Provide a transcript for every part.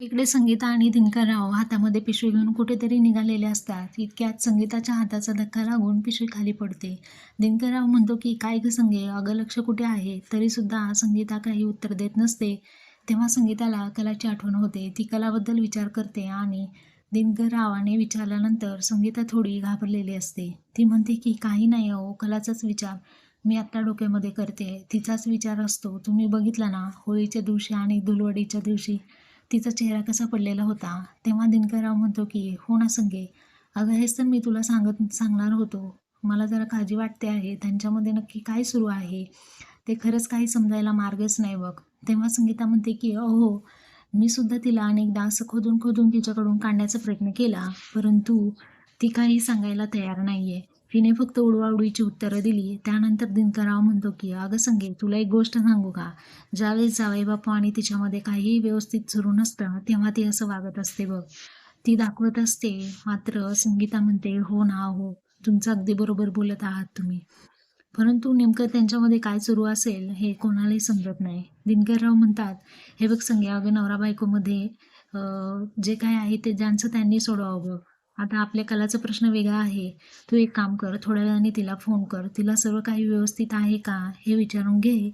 इकडे संगीता आणि दिनकरराव हातामध्ये पिशवी घेऊन कुठेतरी निघालेले असतात. इतक्यात संगीताच्या हाताचा धक्का लागून पिशवी खाली पडते. दिनकरराव म्हणतो की काय गं संगे अगं लक्ष कुठे आहे? तरीसुद्धा संगीता काही उत्तर देत नसते. तेव्हा संगीताला कलाची आठवण होते. ती कलाबद्दल विचार करते आणि दिनकररावाने विचारल्यानंतर संगीता थोडी घाबरलेली असते. ती म्हणते की काही नाही अहो कलाचाच विचार मी आत्ता डोक्यामध्ये करते. तिचाच विचार असतो. तुम्ही बघितला ना होळीच्या दिवशी आणि धुलवडीच्या दिवशी तिचा चेहरा कसा पडलेला होता तेव्हा दिनकरराव म्हणतो की हो ना संगे अगं हेच तर मी तुला सांगत सांगणार होतो. मला जरा काळजी वाटते आहे त्यांच्यामध्ये नक्की काय सुरू आहे ते खरंच काही समजायला मार्गच नाही बघ. तेव्हा संगीता म्हणते की अहो मी सुद्धा तिला अनेकदा असं खोदून खोदून तिच्याकडून काढण्याचा प्रयत्न केला परंतु ती काही सांगायला तयार नाही आहे तिने फक्त उडवाउडीची उत्तरं दिली. त्यानंतर दिनकरराव म्हणतो की अगं संगे तुला एक गोष्ट सांगू का? ज्यावेळेस जावई बापू आणि तिच्यामध्ये काहीही व्यवस्थित सुरू नसतं तेव्हा ती असं वागत असते बघ. ती दाखवत असते मात्र संगीता म्हणते हो ना हो. तुमचं अगदी बरोबर बोलत आहात तुम्ही. परंतु नेमकं त्यांच्यामध्ये काय सुरू असेल हे कोणालाही समजत नाही. दिनकरराव म्हणतात हे बघ संगे अगं नवरा बायकोमध्ये अं, जे काय आहे ते ज्यांचं त्यांनी सोडवावं बघ. आता आपल्या कलाचा प्रश्न वेगळा आहे. तू एक काम कर थोड्या वेळाने तिला फोन कर. तिला सर्व काही व्यवस्थित आहे का हे विचारून घे.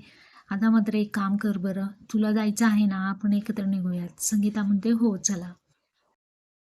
आता मात्र एक काम कर बरं. तुला जायचं आहे ना आपण एकत्र निघूयात. संगीता म्हणते हो चला.